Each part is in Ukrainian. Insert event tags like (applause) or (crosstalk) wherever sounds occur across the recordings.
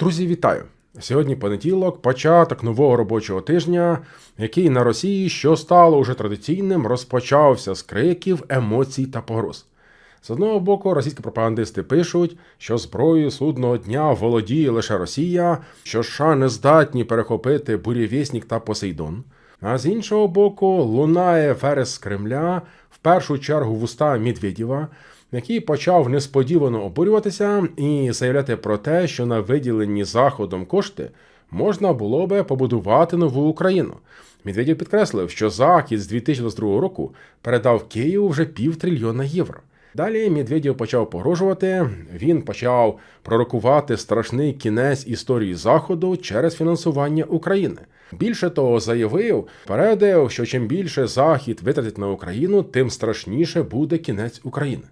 Друзі, вітаю! Сьогодні понеділок, початок нового робочого тижня, який на Росії, що стало уже традиційним, розпочався з криків, емоцій та погроз. З одного боку, російські пропагандисти пишуть, що зброєю судного дня володіє лише Росія, що США не здатні перехопити бурєвєснік та Посейдон. А з іншого боку, лунає верес з Кремля, в першу чергу вуста Медведєва, який почав несподівано обурюватися і заявляти про те, що на виділені заходом кошти можна було би побудувати нову Україну. Медведєв підкреслив, що Захід з 2022 року передав Києву вже півтрильйона євро. Далі Медведєв почав погрожувати. Він почав пророкувати страшний кінець історії Заходу через фінансування України. Більше того, заявив, передив, що чим більше Захід витратить на Україну, тим страшніше буде кінець України.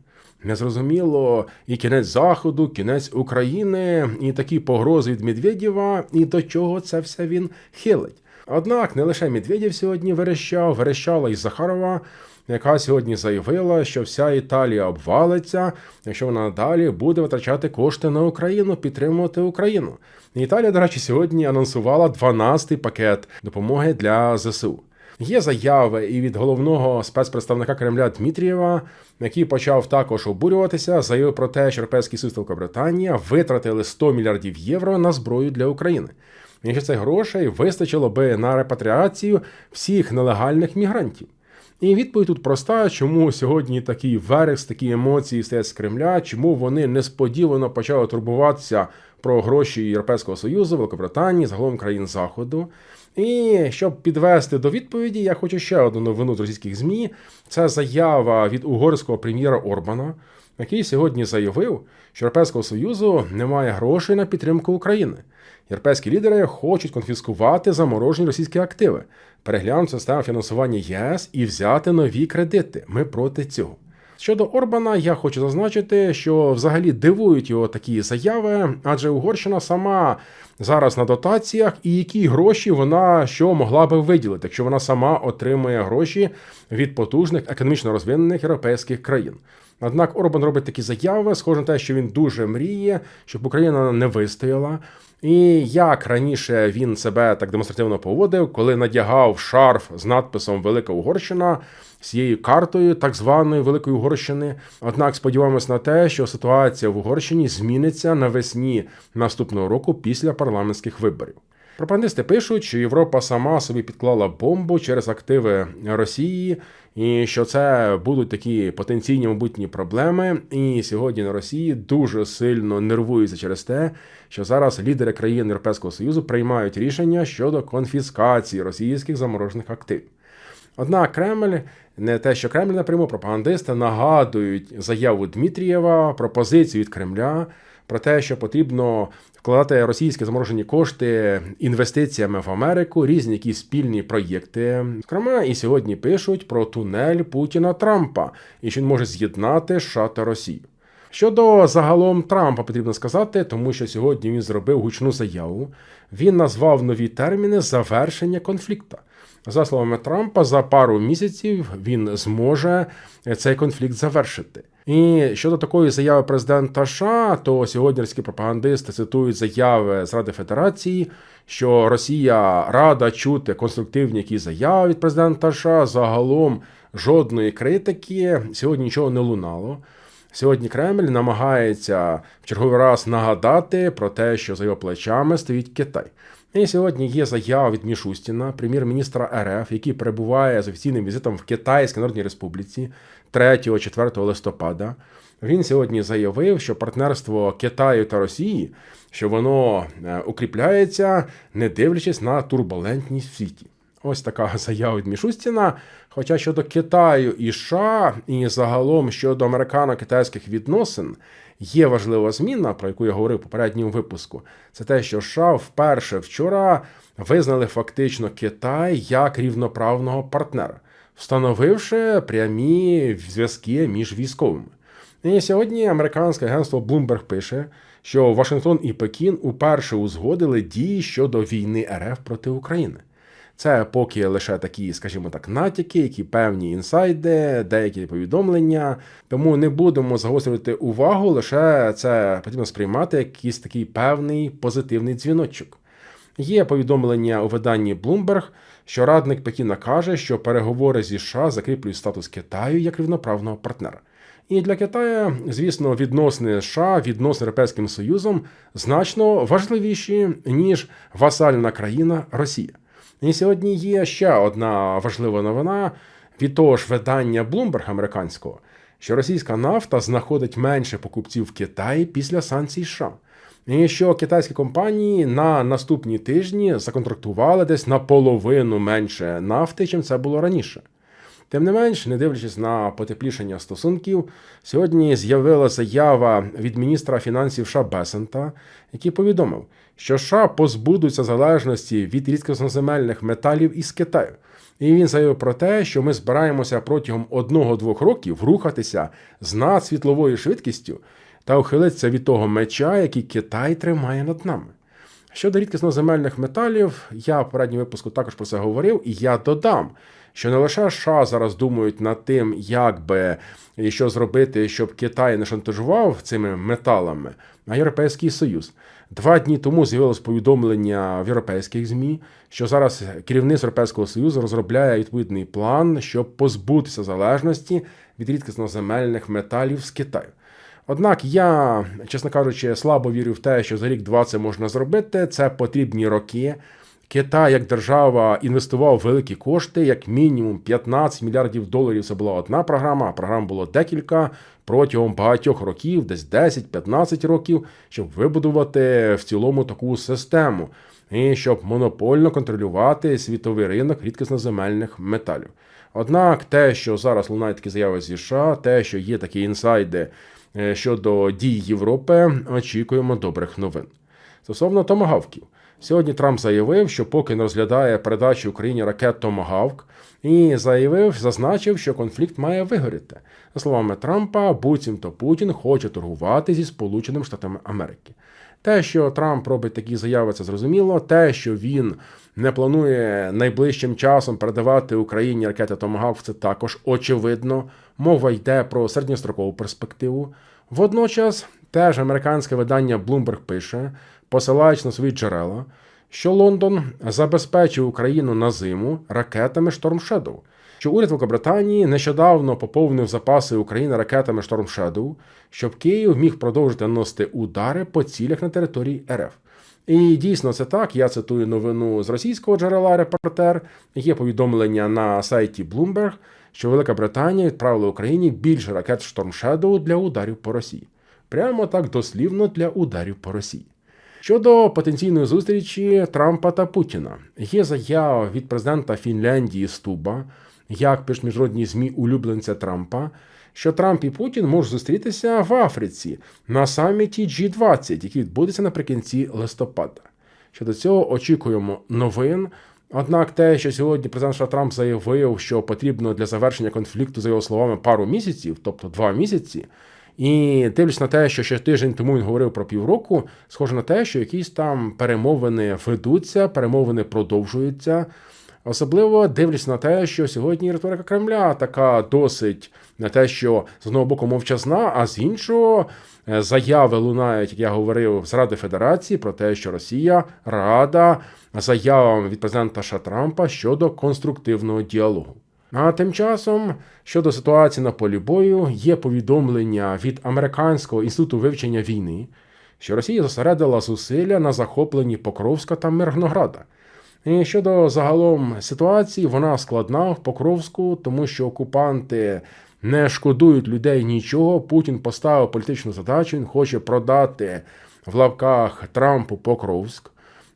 Незрозуміло і кінець Заходу, кінець України, і такі погрози від Медведєва, і до чого це все він хилить. Однак не лише Медведєв сьогодні верещав, верещала і Захарова, яка сьогодні заявила, що вся Італія обвалиться, якщо вона далі буде витрачати кошти на Україну, підтримувати Україну. Італія, до речі, сьогодні анонсувала 12-й пакет допомоги для ЗСУ. Є заяви і від головного спецпредставника Кремля Дмитрієва, який почав також обурюватися, заявив про те, що Європейський та Великобританія витратили 100 мільярдів євро на зброю для України. І що цих грошей вистачило би на репатріацію всіх нелегальних мігрантів. І відповідь тут проста, чому сьогодні такий верес, такі емоції стоять з Кремля, чому вони несподівано почали турбуватися про гроші Європейського Союзу, Великобританії, загалом країн Заходу. І щоб підвести до відповіді, я хочу ще одну новину з російських ЗМІ. Це заява від угорського прем'єра Орбана, який сьогодні заявив, що Європейського Союзу немає грошей на підтримку України. Європейські лідери хочуть конфіскувати заморожені російські активи, переглянути систему фінансування ЄС і взяти нові кредити. Ми проти цього. Щодо Орбана, я хочу зазначити, що взагалі дивують його такі заяви, адже Угорщина сама зараз на дотаціях, і які гроші вона що могла би виділити, якщо вона сама отримує гроші від потужних економічно розвинених європейських країн. Однак Орбан робить такі заяви, схоже на те, що він дуже мріє, щоб Україна не вистояла. І як раніше він себе так демонстративно поводив, коли надягав шарф з надписом Велика Угорщина цією картою так званої Великої Угорщини. Однак сподіваємось на те, що ситуація в Угорщині зміниться навесні наступного року після парламентських виборів. Пропагандисти пишуть, що Європа сама собі підклала бомбу через активи Росії, і що це будуть такі потенційні майбутні проблеми. І сьогодні на Росії дуже сильно нервуються через те, що зараз лідери країн Європейського Союзу приймають рішення щодо конфіскації російських заморожених активів. Однак Кремль, не те, що Кремль напряму пропагандисти нагадують заяву Дмитрієва, пропозицію від Кремля про те, що потрібно вкладати російські заморожені кошти інвестиціями в Америку, різні якісь спільні проєкти. Зокрема, і сьогодні пишуть про тунель Путіна Трампа і що він може з'єднати США та Росію. Щодо загалом Трампа потрібно сказати, тому що сьогодні він зробив гучну заяву. Він назвав нові терміни завершення конфлікту. За словами Трампа, за пару місяців він зможе цей конфлікт завершити. І щодо такої заяви президента США, то сьогоднішні пропагандисти цитують заяви з Ради Федерації, що Росія рада чути конструктивні які заяви від президента США. Загалом жодної критики сьогодні нічого не лунало. Сьогодні Кремль намагається в черговий раз нагадати про те, що за його плечами стоїть Китай. І сьогодні є заява від Мішустіна, прем'єр-міністра РФ, який перебуває з офіційним візитом в Китайській Народній Республіці 3-4 листопада. Він сьогодні заявив, що партнерство Китаю та Росії, що воно е, укріпляється, не дивлячись на турбулентність в світі. Ось така (laughs) заява від Мішустіна. Хоча щодо Китаю і США, і загалом щодо американо-китайських відносин, є важлива зміна, про яку я говорив в попередньому випуску. Це те, що США вперше вчора визнали фактично Китай як рівноправного партнера, встановивши прямі зв'язки між військовими. І сьогодні американське агентство Bloomberg пише, що Вашингтон і Пекін уперше узгодили дії щодо війни РФ проти України. Це поки лише такі, скажімо так, натяки, які певні інсайди, деякі повідомлення. Тому не будемо загострювати увагу, лише це потрібно сприймати як якийсь такий певний позитивний дзвіночок. Є повідомлення у виданні Bloomberg, що радник Пекіна каже, що переговори зі США закріплюють статус Китаю як рівноправного партнера. І для Китаю, звісно, відносини США, відносини Європейським Союзом значно важливіші, ніж васальна країна Росія. І сьогодні є ще одна важлива новина від того ж видання Bloomberg американського, що російська нафта знаходить менше покупців в Китаї після санкцій США. І що китайські компанії на наступні тижні законтрактували десь наполовину менше нафти, чим це було раніше. Тим не менш, не дивлячись на потеплішення стосунків, сьогодні з'явилася заява від міністра фінансів США Бесента, який повідомив, що США позбудуться залежності від рідкозноземельних металів із Китаю. І він заявив про те, що ми збираємося протягом одного-двох років рухатися з надсвітловою швидкістю та ухилитися від того меча, який Китай тримає над нами. Щодо рідкісноземельних металів, я в передньому випуску також про це говорив, і я додам, що не лише США зараз думають над тим, як би і що зробити, щоб Китай не шантажував цими металами, а Європейський Союз. Два дні тому з'явилось повідомлення в європейських ЗМІ, що зараз керівництво Європейського Союзу розробляє відповідний план, щоб позбутися залежності від рідкісноземельних металів з Китаю. Однак я, чесно кажучи, слабо вірю в те, що за рік-два це можна зробити. Це потрібні роки. Китай як держава інвестував великі кошти, як мінімум 15 мільярдів доларів. Це була одна програма, а програм було декілька протягом багатьох років, десь 10-15 років, щоб вибудувати в цілому таку систему і щоб монопольно контролювати світовий ринок рідкісноземельних металів. Однак те, що зараз лунають такі заяви зі США, те, що є такі інсайди щодо дій Європи, очікуємо добрих новин. Стосовно томагавків. Сьогодні Трамп заявив, що поки не розглядає передачу Україні ракет Томагавк, і заявив, зазначив, що конфлікт має вигоріти. За словами Трампа, буцімто Путін хоче торгувати зі Сполученими Штатами Америки. Те, що Трамп робить такі заяви, це зрозуміло. Те, що він не планує найближчим часом передавати Україні ракети Томагавк, це також очевидно. Мова йде про середньострокову перспективу. Водночас, теж американське видання Bloomberg пише, посилаючи на свої джерела, що Лондон забезпечив Україну на зиму ракетами Storm Shadow, що уряд Великобританії нещодавно поповнив запаси України ракетами Storm Shadow, щоб Київ міг продовжити наносити удари по цілях на території РФ. І дійсно це так. Я цитую новину з російського джерела Репортер. Є повідомлення на сайті Bloomberg, що Велика Британія відправила Україні більше ракет Storm Shadow для ударів по Росії. Прямо так дослівно для ударів по Росії. Щодо потенційної зустрічі Трампа та Путіна, є заява від президента Фінляндії Стуба, як пишуть міжнародні змі улюбленця Трампа, що Трамп і Путін можуть зустрітися в Африці на саміті G20, який відбудеться наприкінці листопада. Щодо цього очікуємо новин. Однак те, що сьогодні президент США Трамп заявив, що потрібно для завершення конфлікту, за його словами, пару місяців, тобто два місяці. І дивлюсь на те, що ще тиждень тому він говорив про півроку, схоже на те, що якісь там перемовини ведуться, перемовини продовжуються. Особливо дивлюсь на те, що сьогодні риторика Кремля така досить не те, що з одного боку мовчазна, а з іншого е, заяви лунають, як я говорив, з Ради Федерації про те, що Росія рада заявам від президента Ша Трампа щодо конструктивного діалогу. А тим часом щодо ситуації на полі бою є повідомлення від Американського інституту вивчення війни, що Росія зосередила зусилля на захопленні Покровська та Мирнограда. І щодо загалом ситуації, вона складна в Покровську, тому що окупанти не шкодують людей нічого. Путін поставив політичну задачу, він хоче продати в лавках Трампу Покровськ.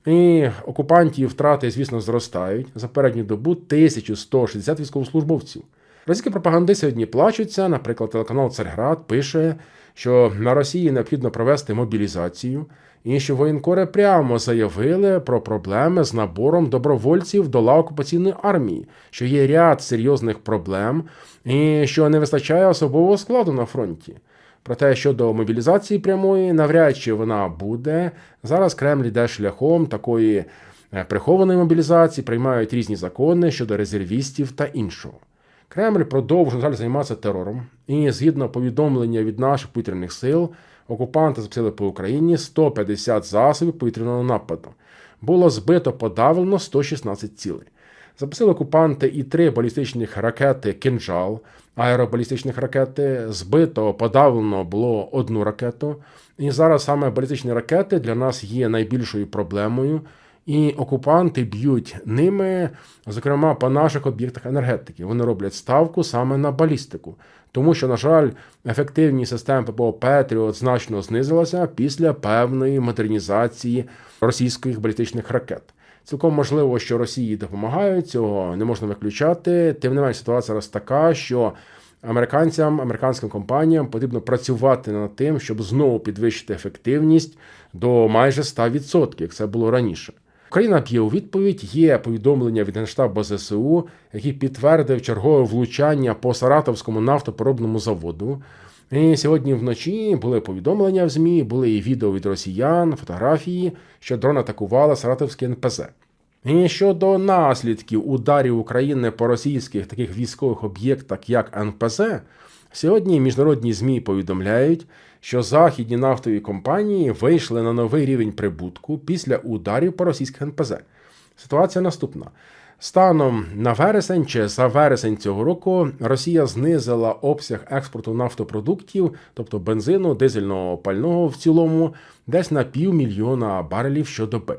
І окупантів втрати, звісно, зростають за передню добу 1160 військовослужбовців. Російські пропаганди сьогодні плачуться. Наприклад, телеканал Царград пише, що на Росії необхідно провести мобілізацію, і що воєнкори прямо заявили про проблеми з набором добровольців до лав окупаційної армії, що є ряд серйозних проблем, і що не вистачає особового складу на фронті. Проте щодо мобілізації прямої, навряд чи вона буде. Зараз Кремль йде шляхом такої е, прихованої мобілізації, приймають різні закони щодо резервістів та іншого. Кремль продовжує далі займатися терором, і згідно повідомлення від наших повітряних сил, окупанти запустили по Україні 150 засобів повітряного нападу. Було збито подавлено 116 цілей. Запустили окупанти і три балістичних ракети Кинжал, аеробалістичних ракети. Збито подавлено було одну ракету. І зараз саме балістичні ракети для нас є найбільшою проблемою. І окупанти б'ють ними, зокрема, по наших об'єктах енергетики. Вони роблять ставку саме на балістику, тому що, на жаль, ефективність систем ППО Петріот значно знизилася після певної модернізації російських балістичних ракет. Цілком можливо, що Росії допомагають, цього не можна виключати. Тим не менш, ситуація зараз така, що американцям, американським компаніям потрібно працювати над тим, щоб знову підвищити ефективність до майже 100%, як це було раніше. Україна б'є у відповідь. Є повідомлення від Генштабу ЗСУ, який підтвердив чергове влучання по Саратовському нафтопоробному заводу. І сьогодні вночі були повідомлення в ЗМІ, були і відео від росіян, фотографії, що дрон атакувала Саратовський НПЗ. І щодо наслідків ударів України по російських таких військових об'єктах, як НПЗ, сьогодні міжнародні ЗМІ повідомляють, що західні нафтові компанії вийшли на новий рівень прибутку після ударів по російських НПЗ. Ситуація наступна. Станом на вересень чи за вересень цього року Росія знизила обсяг експорту нафтопродуктів, тобто бензину, дизельного пального в цілому, десь на півмільйона барелів щодоби.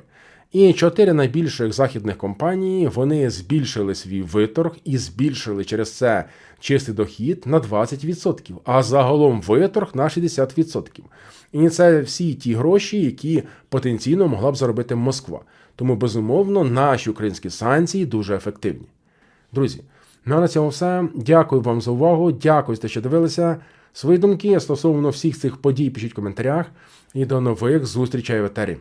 І чотири найбільших західних компанії вони збільшили свій виторг і збільшили через це чистий дохід на 20%, а загалом виторг на 60%. І це всі ті гроші, які потенційно могла б заробити Москва. Тому, безумовно, наші українські санкції дуже ефективні. Друзі, ну а на цьому все. Дякую вам за увагу. Дякую що дивилися. Свої думки стосовно всіх цих подій пишіть в коментарях. І до нових зустрічей в етері.